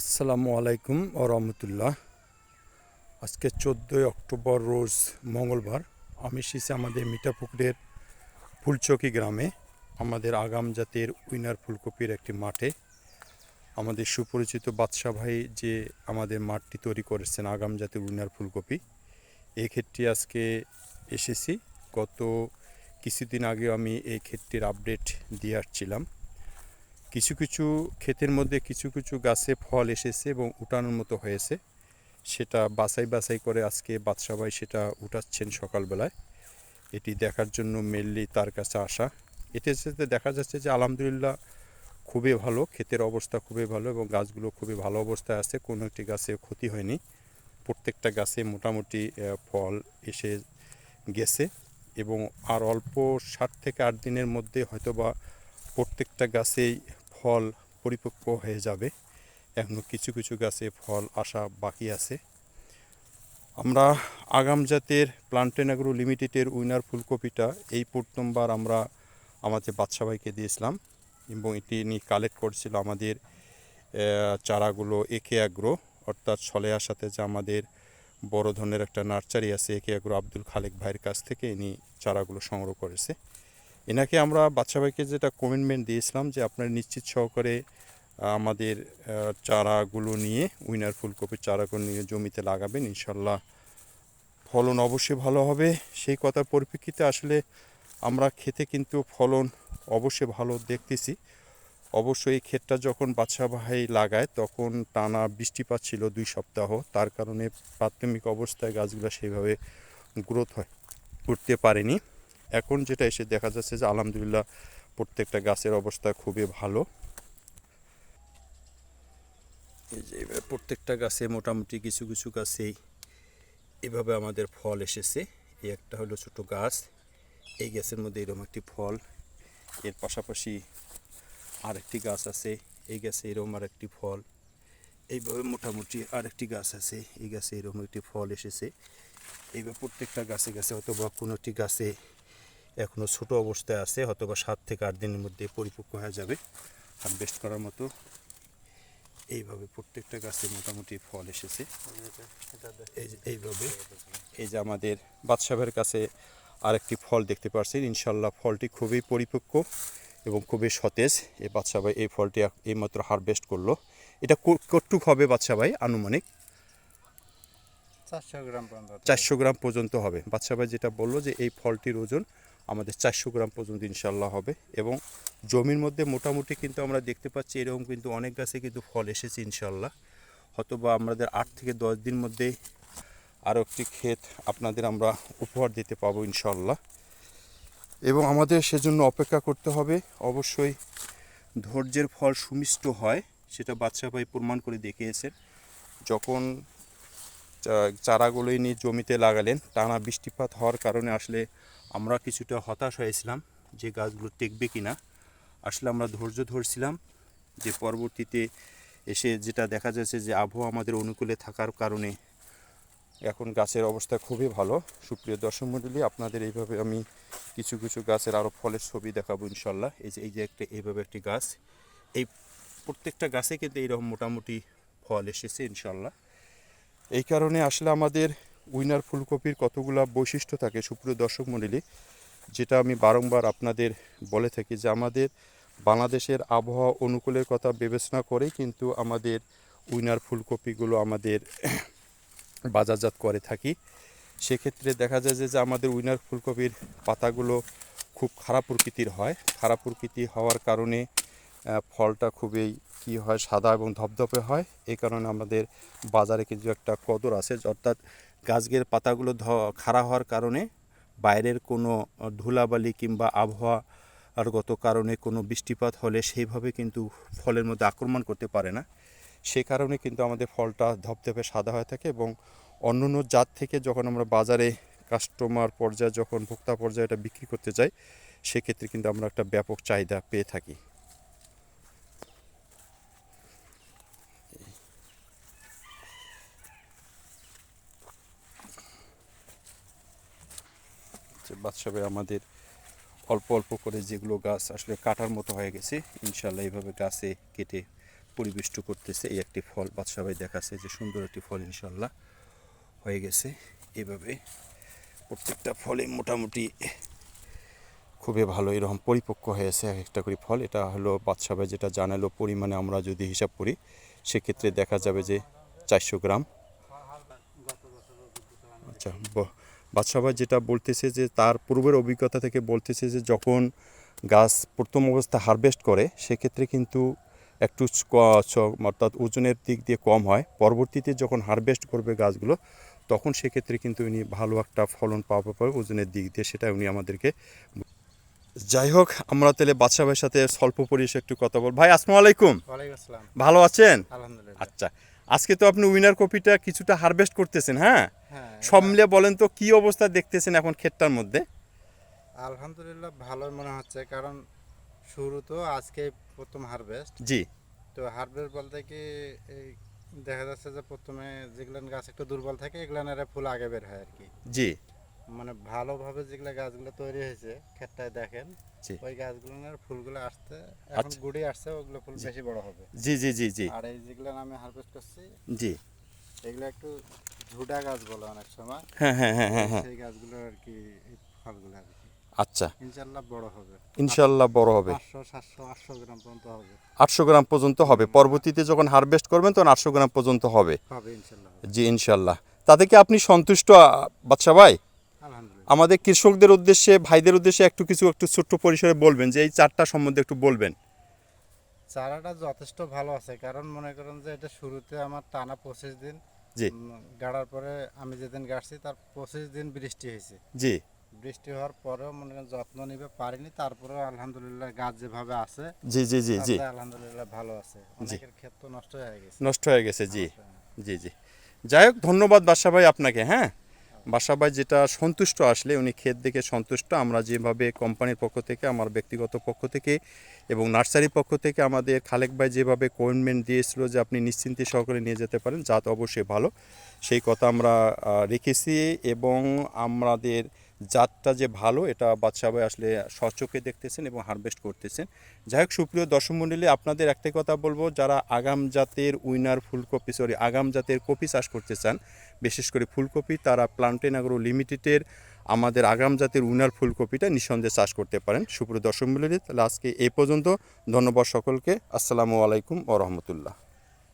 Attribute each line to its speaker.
Speaker 1: আসসালামু আলাইকুম ও রহমতুল্লাহ। আজকে চোদ্দোই অক্টোবর রোজ মঙ্গলবার। আমি এসেছি আমাদের মিঠাপুকুরের ফুলচকি গ্রামে, আমাদের আগাম জাতের উইনার ফুলকপির একটি মাঠে। আমাদের সুপরিচিত বাদশাহ ভাই যে আমাদের মাঠটি তৈরি করেছেন, আগাম জাতের উইনার ফুলকপি, এই ক্ষেত্রে আজকে এসেছি। গত কিছুদিন আগে আমি এই ক্ষেত্রের আপডেট দিয়ে আসছিলাম। কিছু কিছু ক্ষেতের মধ্যে কিছু কিছু গাছে ফল এসেছে এবং উঠানোর মতো হয়েছে। সেটা বাছাই বাছাই করে আজকে বাদশা ভাই সেটা উঠাচ্ছেন সকালবেলায়। এটি দেখার জন্য মেনলি তার কাছে আসা। এতে সাথে দেখা যাচ্ছে যে আলহামদুলিল্লাহ খুবই ভালো, ক্ষেতের অবস্থা খুবই ভালো এবং গাছগুলো খুবই ভালো অবস্থায় আছে। কোনো একটি গাছে ক্ষতি হয়নি। প্রত্যেকটা গাছে মোটামুটি ফল এসে গেছে এবং আর অল্প ষাট থেকে আট দিনের মধ্যে হয়তোবা প্রত্যেকটা গাছেই ফল পরিপক্ক হয়ে যাবে। এখনও কিছু কিছু গাছে ফল আসা বাকি আছে। আমরা আগাম জাতের প্লান্টেনাগ্রো লিমিটেডের উইনার ফুলকপিটা এই প্রথমবার আমরা আমাদের বাদশা ভাইকে দিয়েছিলাম এবং এটি নিয়ে কালেক্ট করছিল আমাদের চারাগুলো একে আগ্রো অর্থাৎ ছলেয়ার সাথে যে আমাদের বড় ধরনের একটা নার্সারি আছে, একে আগ্রো আব্দুল খালেক ভাইয়ের কাছ থেকে ইনি চারাগুলো সংগ্রহ করেছে। এনাকে আমরা বাচ্চা ভাইকে যেটা কমিটমেন্ট দিয়েছিলাম যে আপনার নিশ্চিত সহকারে আমাদের চারাগুলো নিয়ে, উইনার ফুলকপির চারাগুলো নিয়ে জমিতে লাগাবেন, ইনশাল্লাহ ফলন অবশ্যই ভালো হবে। সেই কথার পরিপ্রেক্ষিতে আসলে আমরা খেতে কিন্তু ফলন অবশ্যই ভালো দেখতেছি। অবশ্যই এই ক্ষেতটা যখন বাচ্চা ভাই লাগায় তখন টানা বৃষ্টিপাত ছিল দুই সপ্তাহ, তার কারণে প্রাথমিক অবস্থায় গাছগুলো সেইভাবে গ্রোথ হয় করতে পারেনি। এখন যেটা এসে দেখা যাচ্ছে যে আলহামদুলিল্লাহ প্রত্যেকটা গাছের অবস্থা খুবই ভালো। এই যে এবার প্রত্যেকটা গাছে মোটামুটি কিছু কিছু গাছেই এভাবে আমাদের ফল এসেছে। এই একটা হলো ছোট গাছ। এই গাছের মধ্যে এরকম একটি ফল। এর পাশাপাশি আরেকটি গাছ আছে। এই গাছে এরকম আরেকটি ফল। এইভাবে মোটামুটি আরেকটি গাছ আছে। এই গাছে এরকম একটি ফল এসেছে। এইভাবে প্রত্যেকটা গাছে গাছে হয়তো বা কোনো একটি গাছে এখনও ছোট অবস্থায় আছে হয়তো বা সাত থেকে আট দিনের মধ্যে পরিপক্ক হয়ে যাবে। হারভেস্ট করার মতো এইভাবে প্রত্যেকটা গাছে মোটামুটি ফল এসেছে। এই এইভাবে এই যে আমাদের বাদশাহের কাছে আরেকটি ফল দেখতে পাচ্ছেন ইনশাল্লাহ ফলটি খুবই পরিপক্ক এবং খুবই সতেজ। এই বাদশা ভাই এই ফলটি এইমাত্র হারভেস্ট করল। এটা কো- কতটুক হবে বাদশা ভাই আনুমানিক?
Speaker 2: চারশো গ্রাম
Speaker 1: চারশো গ্রাম পর্যন্ত হবে। বাদশা ভাই যেটা বলল যে এই ফলটির ওজন আমাদের চারশো গ্রাম পর্যন্ত ইনশাল্লাহ হবে এবং জমির মধ্যে মোটামুটি কিন্তু আমরা দেখতে পাচ্ছি এরকম কিন্তু অনেক গাছে কিন্তু ফল এসেছে ইনশাল্লাহ হয়তো বা আমাদের আট থেকে দশ দিন মধ্যে আরও একটি ক্ষেত আপনাদের আমরা উপহার দিতে পাবো ইনশাল্লাহ এবং আমাদের সেজন্য অপেক্ষা করতে হবে, অবশ্যই ধৈর্যের ফল সুমিষ্ট হয়, সেটা বাদশা ভাই প্রমাণ করে দেখিয়েছেন। যখন চারাগুলোই নিয়ে জমিতে লাগালেন, টানা বৃষ্টিপাত হওয়ার কারণে আসলে আমরা কিছুটা হতাশ হয়েছিলাম যে গাছগুলো টেকবে কি না আসলে আমরা ধৈর্য ধরছিলাম যে পরবর্তীতে এসে যেটা দেখা যাচ্ছে যে আবহাওয়া আমাদের অনুকূলে থাকার কারণে এখন গাছের অবস্থা খুবই ভালো। সুপ্রিয় দর্শক মণ্ডলী, আপনাদের এইভাবে আমি কিছু কিছু গাছের আরও ফলের ছবি দেখাবো ইনশাল্লাহ। এই যে এই যে একটা, এইভাবে একটি গাছ। এই প্রত্যেকটা গাছে কিন্তু এইরকম মোটামুটি ফল এসেছে ইনশাল্লাহ। এই কারণে আসলে আমাদের উইনার ফুলকপির কতগুলা বৈশিষ্ট্য থাকে সুপ্রিয় দর্শক মণ্ডলী, যেটা আমি বারংবার আপনাদের বলে থাকি যে আমাদের বাংলাদেশের আবহাওয়া অনুকূলের কথা বিবেচনা করে কিন্তু আমাদের উইনার ফুলকপিগুলো আমাদের বাজারজাত করে থাকি। সেক্ষেত্রে দেখা যায় যে আমাদের উইনার ফুলকপির পাতাগুলো খুব খারাপ প্রকৃতির হয়। খারাপ প্রকৃতি হওয়ার কারণে ফলটা খুবই কি হয়, সাদা এবং ধপধপে হয়। এই কারণে আমাদের বাজারে কিছু একটা কদর আছে। অর্থাৎ গাছগের পাতাগুলো খাড়া হওয়ার কারণে বাইরের কোনো ধুলাবালি কিংবা আবহাওয়ার গত কারণে কোনো বৃষ্টিপাত হলে সেইভাবে কিন্তু ফলের মধ্যে আক্রমণ করতে পারে না। সে কারণে কিন্তু আমাদের ফলটা ধপধপে সাদা হয়ে থাকে এবং অন্য অন্য জাত থেকে যখন আমরা বাজারে কাস্টমার পর্যায়ে যখন ভোক্তা পর্যায়ে এটা বিক্রি করতে যাই, সেক্ষেত্রে কিন্তু আমরা একটা ব্যাপক চাহিদা পেয়ে থাকি। বাদশাবে আমাদের অল্প অল্প করে যেগুলো গাছ আসলে কাটার মতো হয়ে গেছে ইনশাল্লাহ এইভাবে গাছে কেটে পরিবেষ্ট করতেছে। এই একটি ফল বাদশাহ ভাই দেখাচ্ছে যে সুন্দর একটি ফল ইনশাল্লাহ হয়ে গেছে। এভাবে প্রত্যেকটা ফলে মোটামুটি খুবই ভালো, এরকম পরিপক্ক হয়েছে এক একটা করে ফল। এটা হলো বাদশাহ ভাই যেটা জানালো, পরিমাণে আমরা যদি হিসাব করি, সেক্ষেত্রে দেখা যাবে যে চারশো গ্রাম। আচ্ছা বাদশাহ যেটা বলতেছে যে তার পূর্বের অভিজ্ঞতা থেকে বলতেছে যে যখন গাছ প্রথম অবস্থা হারভেস্ট করে সেক্ষেত্রে কিন্তু একটু অর্থাৎ ওজনের দিক দিয়ে কম হয়। পরবর্তীতে যখন হারভেস্ট করবে গাছগুলো তখন সেক্ষেত্রে কিন্তু উনি ভালো একটা ফলন পাওয়া পাবে ওজনের দিক দিয়ে সেটা উনি আমাদেরকে যাই হোক আমরা তাহলে বাদশাহ ভাইয়ের সাথে স্বল্প পরিসরে একটু কথা বল ভাই আসসালামু আলাইকুম।
Speaker 2: আসসালাম।
Speaker 1: ভালো আছেন?
Speaker 2: আলহামদুলিল্লাহ।
Speaker 1: আচ্ছা আজকে তো আপনি উইনার কপিটা কিছুটা হারভেস্ট করতেছেন হ্যাঁ?
Speaker 2: হ্যাঁ
Speaker 1: সব মিলে বলেন তো কি অবস্থা দেখতেছেন এখন ক্ষেতটার মধ্যে?
Speaker 2: আলহামদুলিল্লাহ ভালোই মনে হচ্ছে কারণ শুরু তো আজকে প্রথম হারভেস্ট
Speaker 1: জি।
Speaker 2: তো হারভেস্ট বলতে কি এই দেখা যাচ্ছে যে প্রথমে যেগুলান গাছ একটু দুর্বল থাকে এগুলানের ফুল আগে বের হয় আর কি।
Speaker 1: জি।
Speaker 2: মানে ভালোভাবে যেগুলো গাছগুলো তৈরি হয়েছে ক্ষেতটায় দেখেন ওই গাছগুলোর ফুলগুলো আসতে এখন
Speaker 1: আচ্ছা।
Speaker 2: গুড়ি আসছে ওগুলো ফুল বেশি বড় হবে।
Speaker 1: জি জি জি জি।
Speaker 2: আর এই যেগুলো আমি হারভেস্ট করছি
Speaker 1: জি।
Speaker 2: এগুলো একটু ঝুডা গাছ বলে অনেক সময়।
Speaker 1: হ্যাঁ হ্যাঁ হ্যাঁ হ্যাঁ হ্যাঁ।
Speaker 2: সেই গাছগুলো আর কি ফলগুলো আর কি।
Speaker 1: আচ্ছা।
Speaker 2: ইনশাল্লাহ বড় হবে।
Speaker 1: ইনশাল্লাহ বড় হবে।
Speaker 2: পাঁচশো সাতশো আটশো গ্রাম পর্যন্ত হবে।
Speaker 1: আটশো গ্রাম পর্যন্ত হবে। পরবর্তীতে যখন হারভেস্ট করবেন তখন আটশো গ্রাম পর্যন্ত হবে।
Speaker 2: হবে
Speaker 1: জি ইনশাল্লাহ তাতে কি আপনি সন্তুষ্ট বাদশা ভাই? আমাদের কৃষকদের উদ্দেশ্যে ভাইদের উদ্দেশ্যে একটু কিছু একটু ছোট্ট পরিসরে বলবেন যে এই চারটা সম্বন্ধে একটু বলবেন।
Speaker 2: চারাটা যথেষ্ট ভালো আছে। কারণ মনে করেন যে এটা শুরুতে আমার টানা পঁচিশ দিন
Speaker 1: জি।
Speaker 2: গাড়ার পরে আমি যেদিন গাড়ছি তার পঁচিশ দিন বৃষ্টি হয়েছে।
Speaker 1: জি।
Speaker 2: বৃষ্টি হওয়ার পরেও মনে করেন যত্ন নিবে পারিনি তারপরেও আলহামদুলিল্লাহ গাছ যেভাবে আছে
Speaker 1: জি জি জি জি।
Speaker 2: আলহামদুলিল্লাহ ভালো আছে। অনেকের ক্ষেত্র নষ্ট হয়ে গেছে।
Speaker 1: নষ্ট হয়ে গেছে জি। জি জি। যাই হোক ধন্যবাদ বাদশা ভাই আপনাকে হ্যাঁ? ভাই যেটা সন্তুষ্ট আসলে, উনি ক্ষেত দেখে সন্তুষ্ট। আমরা যেভাবে কোম্পানির পক্ষ থেকে, আমার ব্যক্তিগত পক্ষ থেকে এবং নার্সারির পক্ষ থেকে আমাদের খালেক ভাই যেভাবে কমেন্টমেন্ট দিয়েছিল যে আপনি নিশ্চিন্তে সহকারে নিয়ে যেতে পারেন জাত অবশ্যই ভালো। সেই কথা আমরা রেখেছি এবং আমাদের জাতটা যে ভালো, এটা বাদশা ভাই আসলে সচোখে দেখতেছেন এবং হারভেস্ট করতেছেন। যাই হোক, সুপ্রিয় দর্শক মণ্ডলী আপনাদের একটাই কথা বলব, যারা আগাম জাতের উইনার ফুলকপি সরি আগাম জাতের কপি চাষ করতে চান, বিশেষ করে ফুলকপি, তারা প্লান্টেন আগ্রো লিমিটেডের আমাদের আগাম জাতের উইনার ফুলকপিটা নিঃসন্দেহে চাষ করতে পারেন। সুপ্রিয় দর্শক মণ্ডলী তাহলে আজকে এই পর্যন্ত। ধন্যবাদ সকলকে। আসসালামু আলাইকুম ও রহমতুল্লাহ।